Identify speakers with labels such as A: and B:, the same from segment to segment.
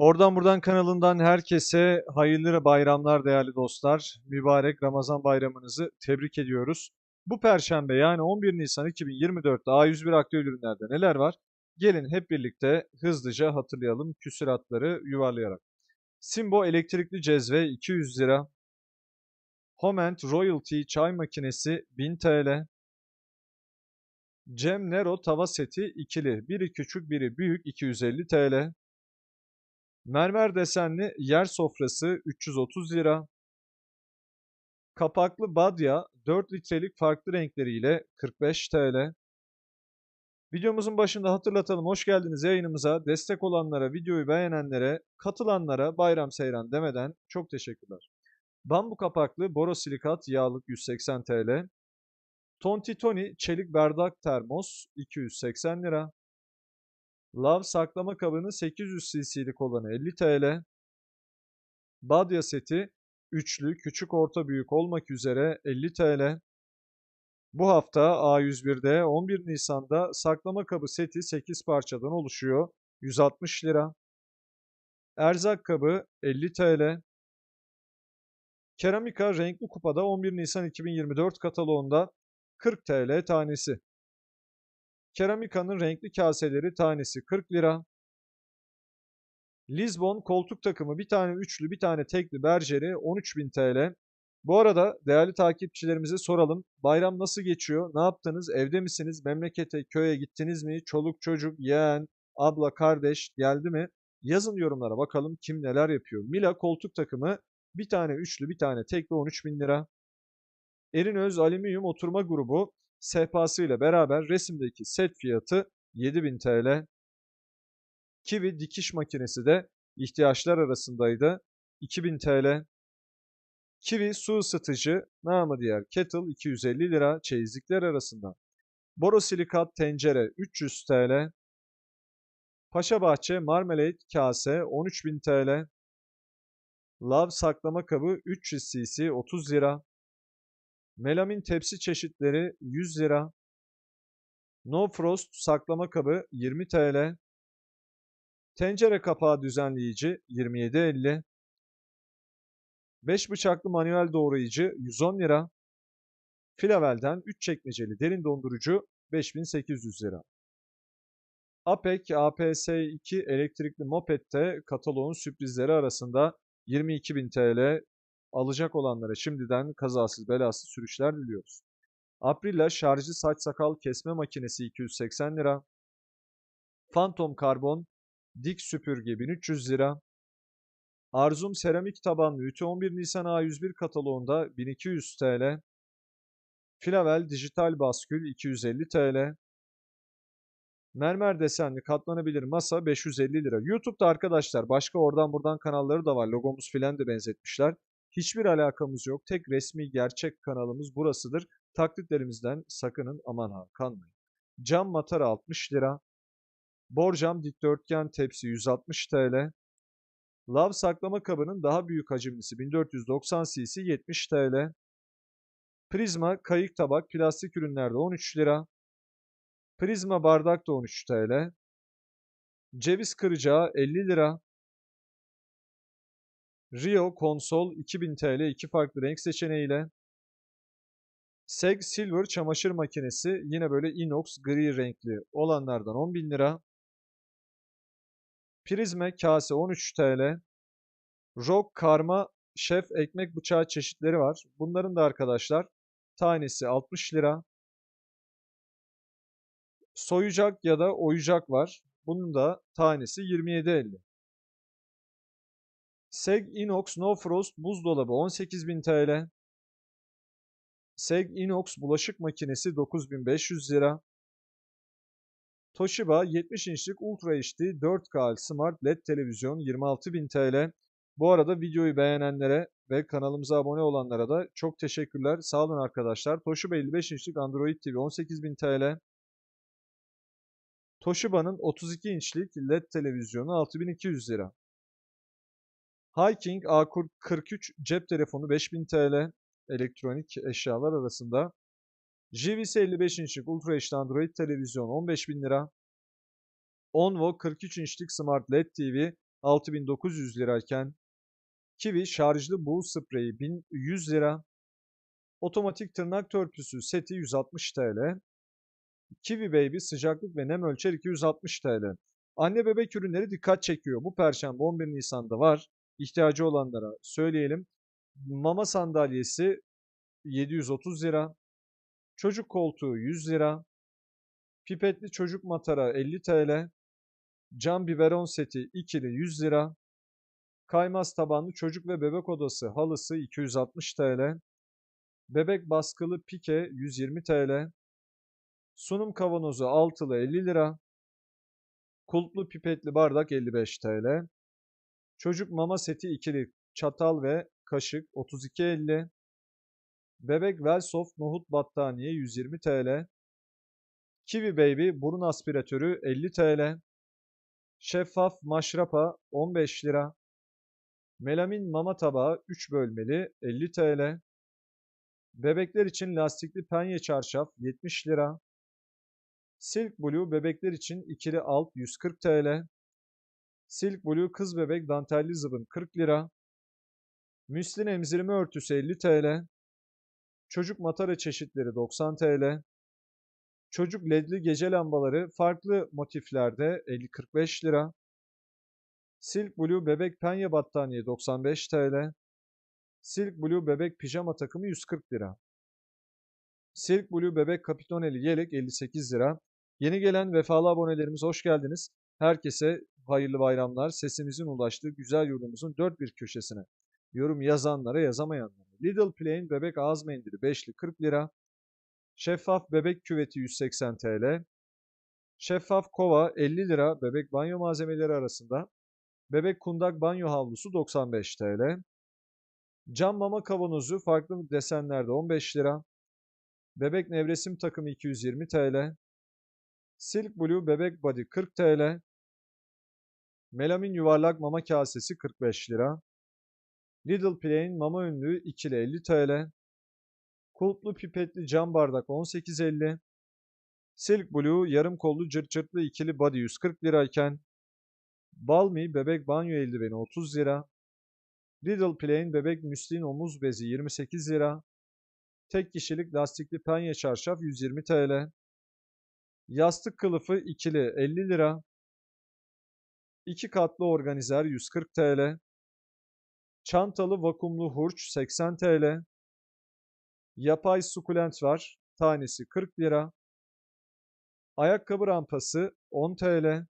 A: Oradan buradan kanalından herkese hayırlı bayramlar değerli dostlar. Mübarek Ramazan bayramınızı tebrik ediyoruz. Bu perşembe yani 11 Nisan 2024'te A101 aktüel ürünlerde neler var? Gelin hep birlikte hızlıca hatırlayalım küsuratları yuvarlayarak. Simbo elektrikli cezve 200 lira. Homent Royalty çay makinesi 1000 TL. Cem Nero tava seti ikili. Biri küçük biri büyük 250 TL. Mermer desenli yer sofrası 330 lira. Kapaklı badya 4 litrelik farklı renkleriyle 45 TL. Videomuzun başında hatırlatalım. Hoş geldiniz yayınımıza. Destek olanlara, videoyu beğenenlere, katılanlara bayram seyran demeden çok teşekkürler. Bambu kapaklı borosilikat yağlık 180 TL. Tonti Toni çelik bardak termos 280 lira. Lav saklama kabını 800 cc'lik olanı 50 TL. Badya seti üçlü, küçük, orta, büyük olmak üzere 50 TL. Bu hafta A101'de 11 Nisan'da saklama kabı seti 8 parçadan oluşuyor. 160 lira. Erzak kabı 50 TL. Keramika renkli kupada 11 Nisan 2024 kataloğunda 40 TL tanesi. Keramika'nın renkli kaseleri tanesi 40 lira. Lisbon koltuk takımı bir tane üçlü bir tane tekli berjeri 13.000 TL. Bu arada değerli takipçilerimize soralım. Bayram nasıl geçiyor? Ne yaptınız? Evde misiniz? Memlekete, köye gittiniz mi? Çoluk çocuk, yeğen, abla, kardeş geldi mi? Yazın yorumlara bakalım kim neler yapıyor. Mila koltuk takımı bir tane üçlü bir tane tekli 13.000 lira. Erinöz Alüminyum Oturma Grubu sehpası ile beraber resimdeki set fiyatı 7000 TL. Kiwi dikiş makinesi de ihtiyaçlar arasındaydı. 2000 TL. Kiwi su ısıtıcı, namı diğer kettle 250 lira çeyizlikler arasında. Borosilikat tencere 300 TL. Paşabahçe marmelat kase 13.000 TL. Lav saklama kabı 300 cc 30 lira. Melamin tepsi çeşitleri 100 lira. No Frost saklama kabı 20 TL. Tencere kapağı düzenleyici 27.50. 5 bıçaklı manuel doğrayıcı 110 lira. Filavel'den 3 çekmeceli derin dondurucu 5800 lira. APEC APS2 elektrikli mopette kataloğun sürprizleri arasında 22.000 TL alacak olanlara şimdiden kazasız belasız sürüşler diliyoruz. Aprilla şarjı saç sakal kesme makinesi 280 lira. Phantom karbon dik süpürge 1300 lira. Arzum seramik tabanlı ütü 11 Nisan A101 kataloğunda 1200 TL. Filavel dijital baskül 250 TL. Mermer desenli katlanabilir masa 550 lira. YouTube'da arkadaşlar başka oradan buradan kanalları da var. Logomuz filan da benzetmişler. Hiçbir alakamız yok. Tek resmi gerçek kanalımız burasıdır. Taklitlerimizden sakının aman ha kanmayın. Cam matara 60 lira. Borcam dikdörtgen tepsi 160 TL. Lav saklama kabının daha büyük hacimlisi 1490 cc 70 TL. Prizma kayık tabak plastik ürünlerde 13 lira. Prizma bardak da 13 TL. Ceviz kıracağı 50 lira. Rio konsol 2000 TL iki farklı renk seçeneğiyle. Seg Silver çamaşır makinesi yine böyle inox gri renkli olanlardan 10.000 lira. Prizme kase 13 TL. Rock karma şef ekmek bıçağı çeşitleri var. Bunların da arkadaşlar tanesi 60 lira. Soyacak ya da oyacak var. Bunun da tanesi 27.50. Seg Inox No Frost buzdolabı 18.000 TL. Seg Inox bulaşık makinesi 9500 lira. Toshiba 70 inçlik Ultra HD 4K Smart LED televizyon 26.000 TL. Bu arada videoyu beğenenlere ve kanalımıza abone olanlara da çok teşekkürler. Sağ olun arkadaşlar. Toshiba 55 inçlik Android TV 18.000 TL. Toshiba'nın 32 inçlik LED televizyonu 6200 lira. Hiking A43 cep telefonu 5000 TL elektronik eşyalar arasında. JVC 55 inçlik Ultra HD Android televizyon 15.000 lira. Onvo 43 inçlik Smart LED TV 6900 lirayken Kiwi şarjlı buğu spreyi 1100 lira. Otomatik tırnak törpüsü seti 160 TL. Kiwi Baby sıcaklık ve nem ölçer 260 TL. Anne bebek ürünleri dikkat çekiyor. Bu perşembe 11 Nisan'da var. İhtiyacı olanlara söyleyelim. Mama sandalyesi 730 lira. Çocuk koltuğu 100 lira. Pipetli çocuk matara 50 TL. Cam biberon seti ikili 100 lira. Kaymaz tabanlı çocuk ve bebek odası halısı 260 TL. Bebek baskılı pike 120 TL. Sunum kavanozu altılı 50 lira. Kulplu pipetli bardak 55 TL. Çocuk mama seti ikili çatal ve kaşık 32.50. Bebek Velsoft nohut battaniye 120 TL. Kiwi Baby burun aspiratörü 50 TL. Şeffaf maşrapa 15 lira. Melamin mama tabağı 3 bölmeli 50 TL. Bebekler için lastikli penye çarşaf 70 lira. Silk Blue bebekler için ikili alt 140 TL. Silk Blue kız bebek dantelli zıbın 40 lira. Müslin emzirme örtüsü 50 TL. Çocuk matara çeşitleri 90 TL. Çocuk ledli gece lambaları farklı motiflerde 50-45 lira. Silk Blue bebek penye battaniye 95 TL. Silk Blue bebek pijama takımı 140 lira. Silk Blue bebek kapitoneli yelek 58 lira. Yeni gelen vefalı abonelerimiz hoş geldiniz. Herkese hayırlı bayramlar. Sesimizin ulaştığı güzel yurdumuzun dört bir köşesine. Yorum yazanlara yazamayanlara. Lidl Plain bebek ağız mendili 5'li 40 lira. Şeffaf bebek küveti 180 TL. Şeffaf kova 50 lira bebek banyo malzemeleri arasında. Bebek kundak banyo havlusu 95 TL. Cam mama kavanozu farklı desenlerde 15 lira. Bebek nevresim takımı 220 TL. Silk Blue bebek body 40 TL. Melamin yuvarlak mama kasesi 45 lira. Lidl Plain mama önlüğü ikili 50 TL. Kulplu pipetli cam bardak 18.50. Silk Blue yarım kollu cırt cırtlı ikili body 140 lirayken Balmy bebek banyo eldiveni 30 lira. Lidl Plain bebek müslin omuz bezi 28 lira. Tek kişilik lastikli penye çarşaf 120 TL. Yastık kılıfı ikili 50 lira. 2 katlı organizer 140 TL. Çantalı vakumlu hurç 80 TL. Yapay sukulent var. Tanesi 40 lira. Ayakkabı rampası 10 TL.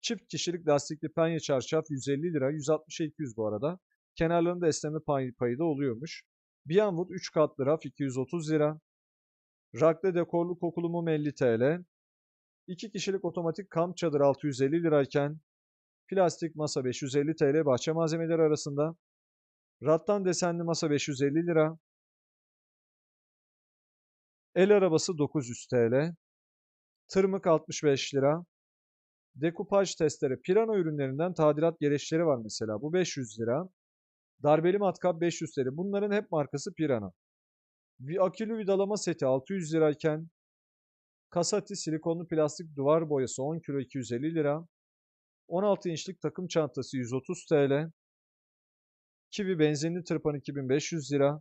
A: Çift kişilik lastikli penye çarşaf 150 lira. 160'a 200 bu arada. Kenarlarında esneme payı da oluyormuş. Bianwood 3 katlı raf 230 lira. Rakle dekorlu kokulu mum 50 TL. 2 kişilik otomatik kamp çadır 650 lirayken plastik masa 550 TL bahçe malzemeleri arasında. Rattan desenli masa 550 lira. El arabası 900 TL. Tırmık 65 lira. Dekupaj testere Pirana ürünlerinden tadilat gereçleri var mesela. Bu 500 lira. Darbeli matkap 500 TL. Bunların hep markası Pirana. Akülü vidalama seti 600 lirayken Kasati silikonlu plastik duvar boyası 10 kilo 250 lira. 16 inçlik takım çantası 130 TL. Kiwi benzinli tırpan 2500 lira.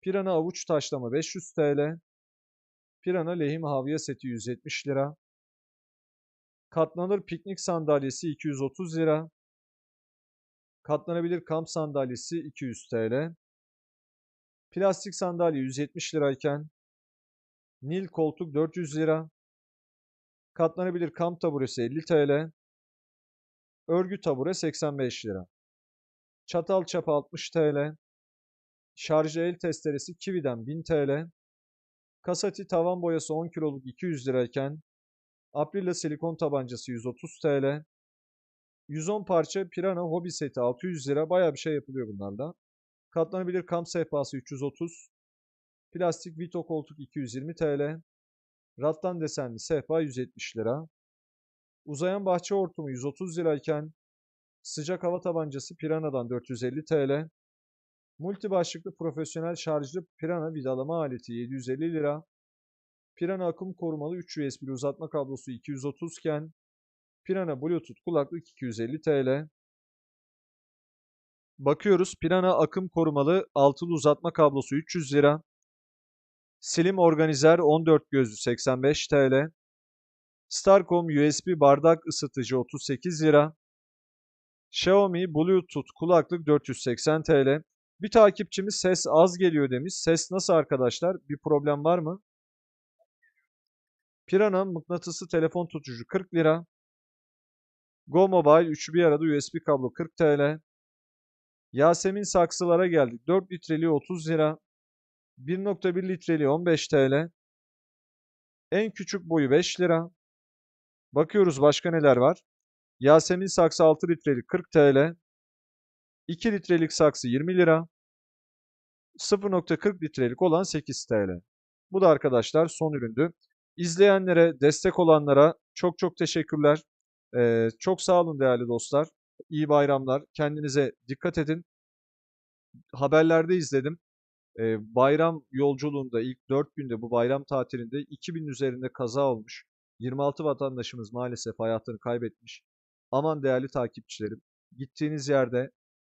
A: Pirana avuç taşlama 500 TL. Pirana lehim havya seti 170 lira. Katlanır piknik sandalyesi 230 lira. Katlanabilir kamp sandalyesi 200 TL. Plastik sandalye 170 lirayken Nil koltuk 400 lira. Katlanabilir kamp taburesi 50 TL. Örgü tabure 85 lira. Çatal çapa 60 TL. Şarjı el testeresi Kiwi'den 1000 TL. Kasati tavan boyası 10 kiloluk 200 lirayken Aprila silikon tabancası 130 TL. 110 parça Pirana hobi seti 600 lira. Baya bir şey yapılıyor bunlarla. Katlanabilir kamp sehpası 330. Plastik Vito koltuk 220 TL. Rattan desenli sehpa 170 lira. Uzayan bahçe hortumu 130 lirayken sıcak hava tabancası Pirana'dan 450 TL. Multi başlıklı profesyonel şarjlı Pirana vidalama aleti 750 lira. Pirana akım korumalı 3 USB uzatma kablosu 230 iken Pirana Bluetooth kulaklık 250 TL. Bakıyoruz. Pirana akım korumalı altılı uzatma kablosu 300 lira. Slim organizer 14 gözlü 85 TL. Starcom USB bardak ısıtıcı 38 lira. Xiaomi Bluetooth kulaklık 480 TL. Bir takipçimiz ses az geliyor demiş. Ses nasıl arkadaşlar? Bir problem var mı? Pirana mıknatıslı telefon tutucu 40 lira. Go Mobile üçü bir arada USB kablo 40 TL. Yasemin saksılara geldik. 4 litreliği 30 lira. 1.1 litreliği 15 TL. En küçük boyu 5 lira. Bakıyoruz başka neler var. Yasemin saksı 6 litrelik 40 TL. 2 litrelik saksı 20 lira. 0.40 litrelik olan 8 TL. Bu da arkadaşlar son üründü. İzleyenlere, destek olanlara çok çok teşekkürler. Ee, çok sağ olun değerli dostlar. İyi bayramlar. Kendinize dikkat edin. Haberlerde izledim. Ee, bayram yolculuğunda ilk 4 günde bu bayram tatilinde 2000 üzerinde kaza olmuş. 26 vatandaşımız maalesef hayatını kaybetmiş. Aman değerli takipçilerim, gittiğiniz yerde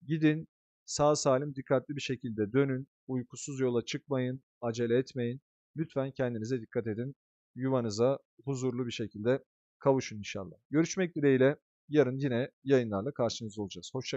A: gidin, sağ salim dikkatli bir şekilde dönün, uykusuz yola çıkmayın, acele etmeyin. Lütfen kendinize dikkat edin. Yuvanıza huzurlu bir şekilde kavuşun inşallah. Görüşmek dileğiyle yarın yine yayınlarla karşınızda olacağız. Hoşçakalın.